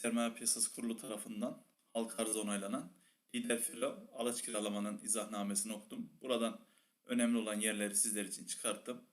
Sermaye Piyasası Kurulu tarafından halka arz onaylanan lider filo araç kiralamanın izahnamesini okudum. Buradan önemli olan yerleri sizler için çıkarttım.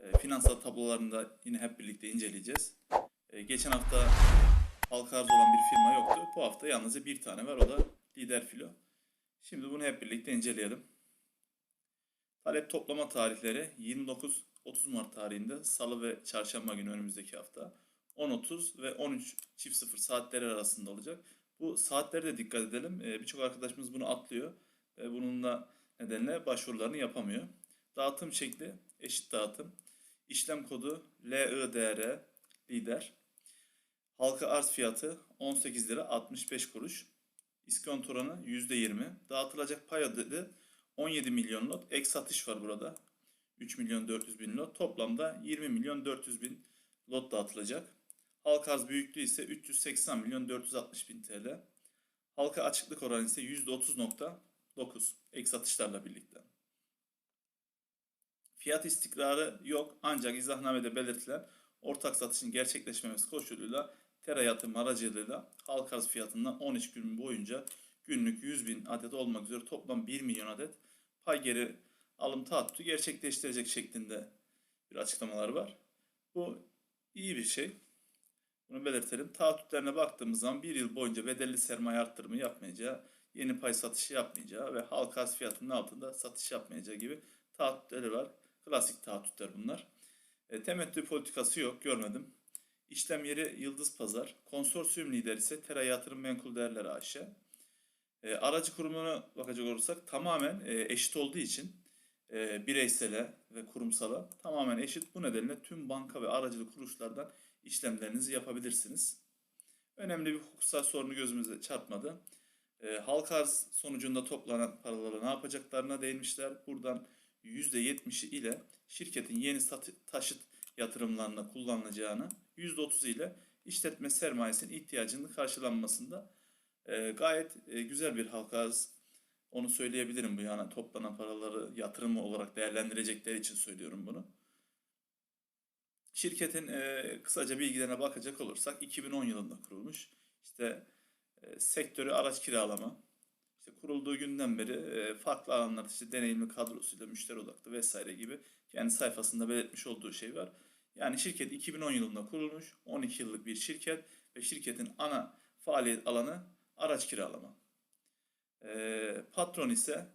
E, finansal tablolarını da yine hep birlikte inceleyeceğiz. E, geçen hafta halka arz olan bir firma yoktu. Bu hafta yalnızca bir tane var o da lider filo. Şimdi bunu hep birlikte inceleyelim. Talep toplama tarihleri 29-30 Mart tarihinde Salı ve Çarşamba günü önümüzdeki hafta 10.30 ve 13 çift sıfır saatleri arasında olacak. Bu saatlere de dikkat edelim. Ee, Birçok arkadaşımız bunu atlıyor ve bununla nedenle başvurularını yapamıyor. Dağıtım şekli eşit dağıtım. İşlem kodu LIDR lider. Halka arz fiyatı 18 lira 65 kuruş. İskont oranı %20. Dağıtılacak pay adı 17 milyon lot. Ek satış var burada. 3 milyon 400 bin lot. Toplamda 20 milyon 400 bin lot dağıtılacak. Halka arz büyüklüğü ise 380 milyon 460 bin TL. Halka açıklık oranı ise %30.9 ek satışlarla birlikte. Fiyat istikrarı yok ancak izahnamede belirtilen ortak satışın gerçekleşmemesi koşuluyla Tera yatırım aracılığıyla halka arz fiyatından 13 gün boyunca günlük 100 bin adet olmak üzere toplam 1 milyon adet pay geri alım taahhütü gerçekleştirecek şeklinde bir açıklamalar var. Bu iyi bir şey. Bunu belirtelim. Taahhütlerine baktığımız zaman bir yıl boyunca bedelli sermaye arttırımı yapmayacağı, yeni pay satışı yapmayacağı ve halka arz fiyatının altında satış yapmayacağı gibi taahhütleri var. Klasik taahhütler bunlar. E, temettü politikası yok, görmedim. İşlem yeri Yıldız Pazar. Konsorsiyum lideri ise Tera Yatırım Menkul Değerler AŞ. E, aracı kurumuna bakacak olursak tamamen e, eşit olduğu için e, bireysele ve kurumsala tamamen eşit. Bu nedenle tüm banka ve aracılık kuruluşlardan işlemlerinizi yapabilirsiniz. Önemli bir hukuksal sorunu gözümüze çarpmadı. E, halka arz sonucunda toplanan paraları ne yapacaklarına değinmişler. Buradan %70'i ile şirketin yeni taşıt yatırımlarına kullanılacağını, %30 ile işletme sermayesinin ihtiyacının karşılanmasında e, gayet e, güzel bir halka arz. Onu söyleyebilirim bu yani toplanan paraları yatırım olarak değerlendirecekleri için söylüyorum bunu. Şirketin e, kısaca bilgilerine bakacak olursak 2010 yılında kurulmuş. İşte e, sektörü araç kiralama. İşte kurulduğu günden beri e, farklı alanlarda işte deneyimli kadrosuyla müşteri odaklı vesaire gibi kendi sayfasında belirtmiş olduğu şey var. Yani şirket 2010 yılında kurulmuş. 12 yıllık bir şirket ve şirketin ana faaliyet alanı araç kiralama. E, patron ise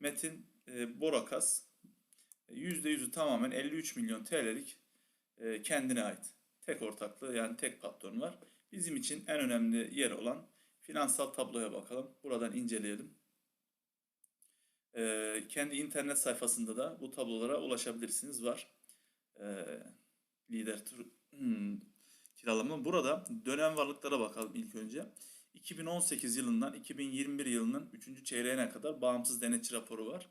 Metin e, Borakas. %100'ü tamamen 53 milyon TL'lik e, kendine ait. Tek ortaklığı yani tek patron var. Bizim için en önemli yer olan finansal tabloya bakalım. Buradan inceleyelim. E, kendi internet sayfasında da bu tablolara ulaşabilirsiniz var. E, lider tur hmm, kiralama. Burada dönem varlıklara bakalım ilk önce. 2018 yılından 2021 yılının 3. çeyreğine kadar bağımsız denetçi raporu var.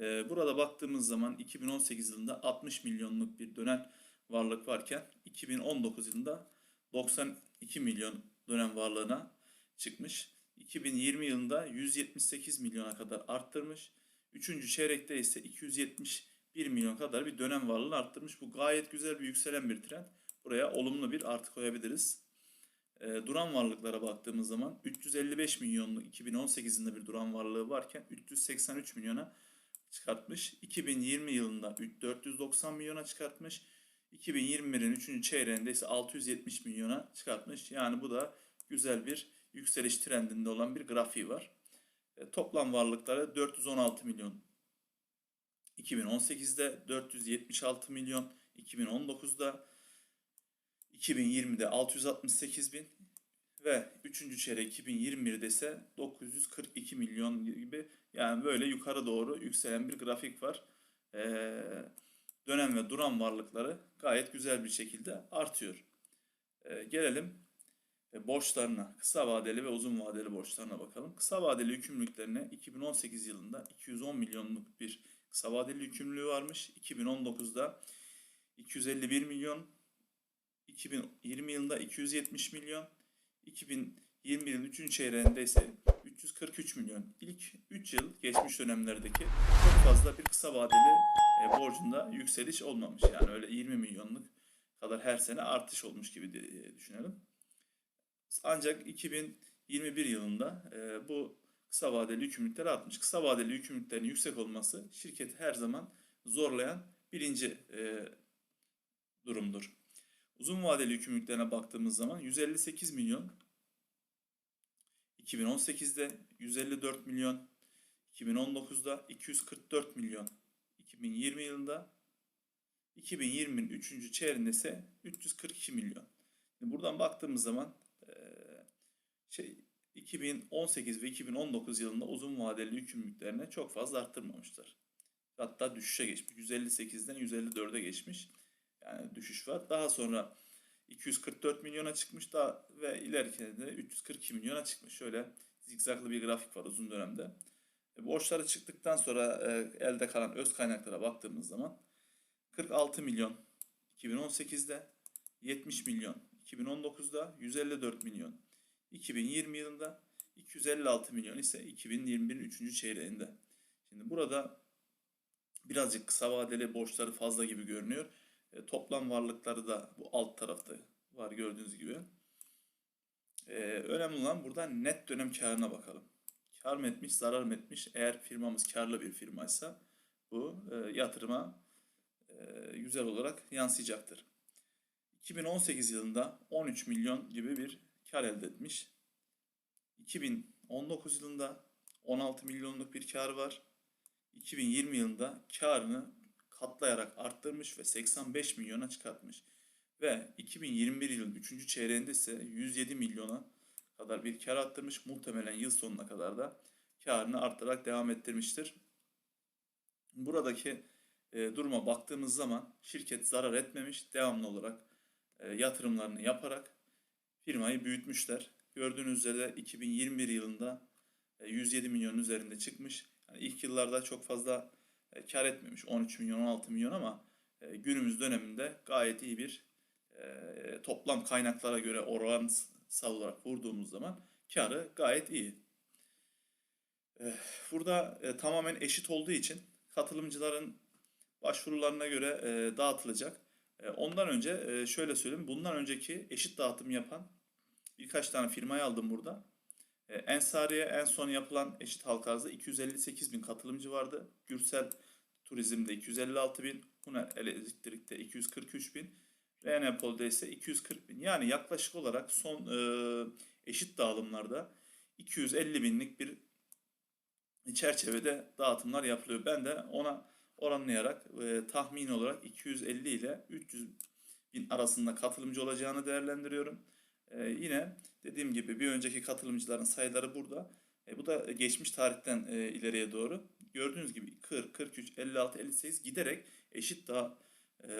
Burada baktığımız zaman 2018 yılında 60 milyonluk bir dönem varlık varken 2019 yılında 92 milyon dönem varlığına çıkmış. 2020 yılında 178 milyona kadar arttırmış. Üçüncü çeyrekte ise 271 milyon kadar bir dönem varlığını arttırmış. Bu gayet güzel bir yükselen bir trend. Buraya olumlu bir artı koyabiliriz. E, duran varlıklara baktığımız zaman 355 milyonluk 2018 yılında bir duran varlığı varken 383 milyona çıkartmış. 2020 yılında 490 milyona çıkartmış. 2021'in 3. çeyreğinde ise 670 milyona çıkartmış. Yani bu da güzel bir yükseliş trendinde olan bir grafiği var. E, toplam varlıkları 416 milyon 2018'de, 476 milyon 2019'da, 2020'de 668 bin ve 3. çeyrek 2021'de ise 942 milyon gibi yani böyle yukarı doğru yükselen bir grafik var. Ee, dönem ve duran varlıkları gayet güzel bir şekilde artıyor. Ee, gelelim e, borçlarına, kısa vadeli ve uzun vadeli borçlarına bakalım. Kısa vadeli yükümlülüklerine 2018 yılında 210 milyonluk bir kısa vadeli yükümlülüğü varmış. 2019'da 251 milyon, 2020 yılında 270 milyon, 2021 yılın 3. çeyreğinde ise 343 milyon. İlk 3 yıl geçmiş dönemlerdeki çok fazla bir kısa vadeli e, borcunda yükseliş olmamış. Yani öyle 20 milyonluk kadar her sene artış olmuş gibi de, e, düşünelim. Ancak 2021 yılında e, bu kısa vadeli yükümlülükler artmış. Kısa vadeli yükümlülüklerin yüksek olması şirketi her zaman zorlayan birinci e, durumdur. Uzun vadeli yükümlülüklerine baktığımız zaman 158 milyon 2018'de 154 milyon 2019'da 244 milyon 2020 yılında 2020'nin 3. çeyreğinde ise 342 milyon. Şimdi buradan baktığımız zaman şey 2018 ve 2019 yılında uzun vadeli yükümlülüklerine çok fazla arttırmamışlar. Hatta düşüşe geçmiş. 158'den 154'e geçmiş. Yani düşüş var. Daha sonra 244 milyona çıkmış daha ve ilerikinde de 342 milyona çıkmış. Şöyle zigzaglı bir grafik var uzun dönemde. E, borçları çıktıktan sonra e, elde kalan öz kaynaklara baktığımız zaman 46 milyon 2018'de, 70 milyon 2019'da, 154 milyon 2020 yılında, 256 milyon ise 2021'in 3. çeyreğinde. Şimdi burada birazcık kısa vadeli borçları fazla gibi görünüyor. E, toplam varlıkları da bu alt tarafta var gördüğünüz gibi. E, önemli olan burada net dönem karına bakalım. Kar mı etmiş, zarar mı etmiş? Eğer firmamız karlı bir firmaysa bu e, yatırıma e, güzel olarak yansıyacaktır. 2018 yılında 13 milyon gibi bir kar elde etmiş. 2019 yılında 16 milyonluk bir kar var. 2020 yılında karını katlayarak arttırmış ve 85 milyona çıkartmış. Ve 2021 yılın 3. çeyreğinde ise 107 milyona kadar bir kar arttırmış. Muhtemelen yıl sonuna kadar da karını arttırarak devam ettirmiştir. Buradaki e, duruma baktığımız zaman şirket zarar etmemiş. Devamlı olarak e, yatırımlarını yaparak firmayı büyütmüşler. Gördüğünüz üzere 2021 yılında e, 107 milyon üzerinde çıkmış. Yani ilk yıllarda çok fazla e, kar etmemiş. 13 milyon, 16 milyon ama e, günümüz döneminde gayet iyi bir e, toplam kaynaklara göre oransal olarak vurduğumuz zaman karı gayet iyi. E, burada e, tamamen eşit olduğu için katılımcıların başvurularına göre e, dağıtılacak. E, ondan önce şöyle söyleyeyim. Bundan önceki eşit dağıtım yapan birkaç tane firmayı aldım burada. Ensari'ye en son yapılan eşit halka arzda 258 bin katılımcı vardı. Gürsel Turizm'de 256 bin. Huner Elektrik'te 243 bin. Renepol'de ise 240 bin. Yani yaklaşık olarak son e, eşit dağılımlarda 250 binlik bir çerçevede dağıtımlar yapılıyor. Ben de ona oranlayarak e, tahmin olarak 250 ile 300 bin arasında katılımcı olacağını değerlendiriyorum. E, yine dediğim gibi bir önceki katılımcıların sayıları burada. E, bu da geçmiş tarihten e, ileriye doğru. Gördüğünüz gibi 40, 43, 56, 58 giderek eşit daha e,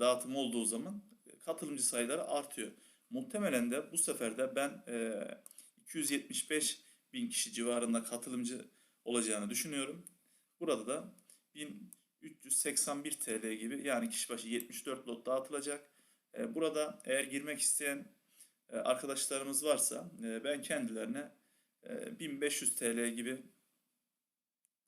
dağıtım olduğu zaman katılımcı sayıları artıyor. Muhtemelen de bu sefer de ben e, 275 bin kişi civarında katılımcı olacağını düşünüyorum. Burada da 1381 TL gibi yani kişi başı 74 lot dağıtılacak. E, Burada eğer girmek isteyen e, arkadaşlarımız varsa e, ben kendilerine e, 1500 TL gibi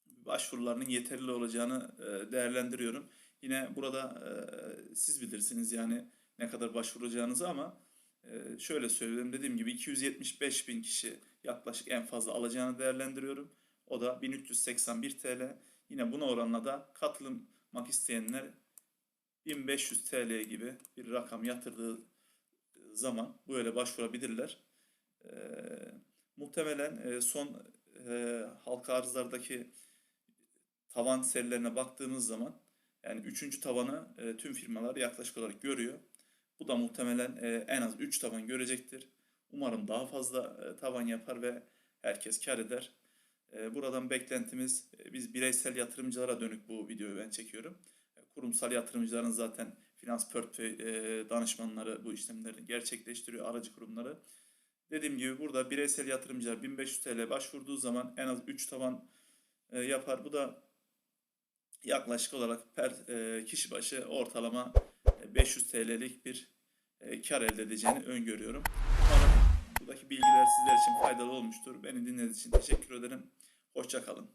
başvurularının yeterli olacağını e, değerlendiriyorum. Yine burada e, siz bilirsiniz yani ne kadar başvuracağınızı ama e, şöyle söyleyeyim dediğim gibi 275 bin kişi yaklaşık en fazla alacağını değerlendiriyorum. O da 1381 TL. Yine buna oranla da katılmak isteyenler 1500 TL gibi bir rakam yatırdığı zaman böyle başvurabilirler. E, muhtemelen e, son e, halka arzlardaki tavan serilerine baktığımız zaman yani üçüncü tavanı e, tüm firmalar yaklaşık olarak görüyor. Bu da muhtemelen e, en az 3 tavan görecektir. Umarım daha fazla e, tavan yapar ve herkes kar eder. E, buradan beklentimiz e, biz bireysel yatırımcılara dönük bu videoyu ben çekiyorum. E, kurumsal yatırımcıların zaten finans portföy e, danışmanları bu işlemleri gerçekleştiriyor aracı kurumları. Dediğim gibi burada bireysel yatırımcılar 1500 TL başvurduğu zaman en az 3 tavan e, yapar. Bu da yaklaşık olarak per e, kişi başı ortalama e, 500 TL'lik bir e, kar elde edeceğini öngörüyorum. Umarım buradaki bilgiler sizler için faydalı olmuştur. Beni dinlediğiniz için teşekkür ederim. Hoşçakalın.